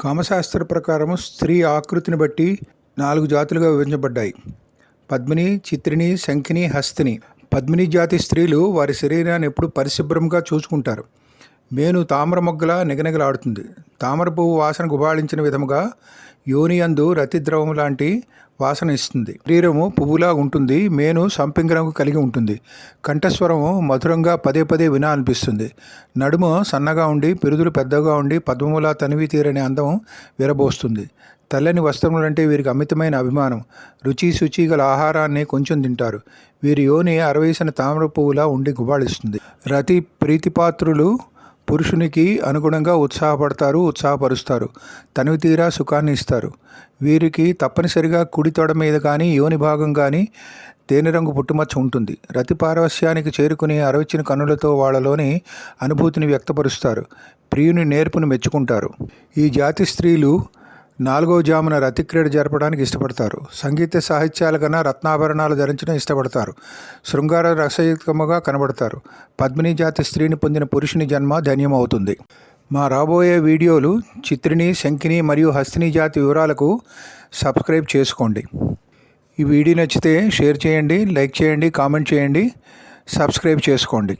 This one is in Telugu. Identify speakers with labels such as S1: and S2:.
S1: కామశాస్త్ర ప్రకారం స్త్రీ ఆకృతిని బట్టి నాలుగు జాతులుగా విభజించబడ్డాయి. పద్మిని చిత్రిని శంఖిని హస్తిని. పద్మిని జాతి స్త్రీలు వారి శరీరాన్ని ఎప్పుడు పరిశుభ్రంగా చూసుకుంటారు. మేను తామర మొగ్గలా నిగనిగలాడుతుంది. తామర పువ్వు వాసన గుబాళించిన విధముగా యోనియందు రతిద్రవం లాంటి వాసన ఇస్తుంది. శరీరము పువ్వులా ఉంటుంది మేను సంపింగ రంగు కలిగి ఉంటుంది. కంఠస్వరము మధురంగా పదే పదే వినా అనిపిస్తుంది. నడుము సన్నగా ఉండి పిరుదులు పెద్దగా ఉండి పద్మములా తనివి తీరని అందం విరబోస్తుంది. తెల్లని వస్త్రములంటే వీరికి అమితమైన అభిమానం. రుచి శుచి గల ఆహారాన్ని కొంచెం తింటారు. వీరి యోని అరవేసిన తామర పువ్వులా ఉండి గుబాళిస్తుంది. రతి ప్రీతిపాత్రులు పురుషునికి అనుగుణంగా ఉత్సాహపడతారు ఉత్సాహపరుస్తారు. తనివి తీరా సుఖాన్ని ఇస్తారు. వీరికి తప్పనిసరిగా కుడి తొడ మీద కానీ యోని భాగం కానీ తేనె రంగు పుట్టుమచ్చ ఉంటుంది. రతి పారవస్యానికి చేరుకుని అరవచ్చిన కన్నులతో వాళ్ళలోని అనుభూతిని వ్యక్తపరుస్తారు. ప్రియుని నేర్పును మెచ్చుకుంటారు. ఈ జాతి స్త్రీలు నాలుగో జామున రతిక్రీడ జరపడానికి ఇష్టపడతారు. సంగీత సాహిత్యాల కన్నా రత్నాభరణాలు ధరించడం ఇష్టపడతారు. శృంగార రసయుక్తముగా కనబడతారు. పద్మిని జాతి స్త్రీని పొందిన పురుషుని జన్మ ధన్యమవుతుంది. మా రాబోయే వీడియోలు చిత్రిని శంఖిని మరియు హస్తిని జాతి వివరాలకు సబ్స్క్రైబ్ చేసుకోండి. ఈ వీడియో నచ్చితే షేర్ చేయండి లైక్ చేయండి కామెంట్ చేయండి సబ్స్క్రైబ్ చేసుకోండి.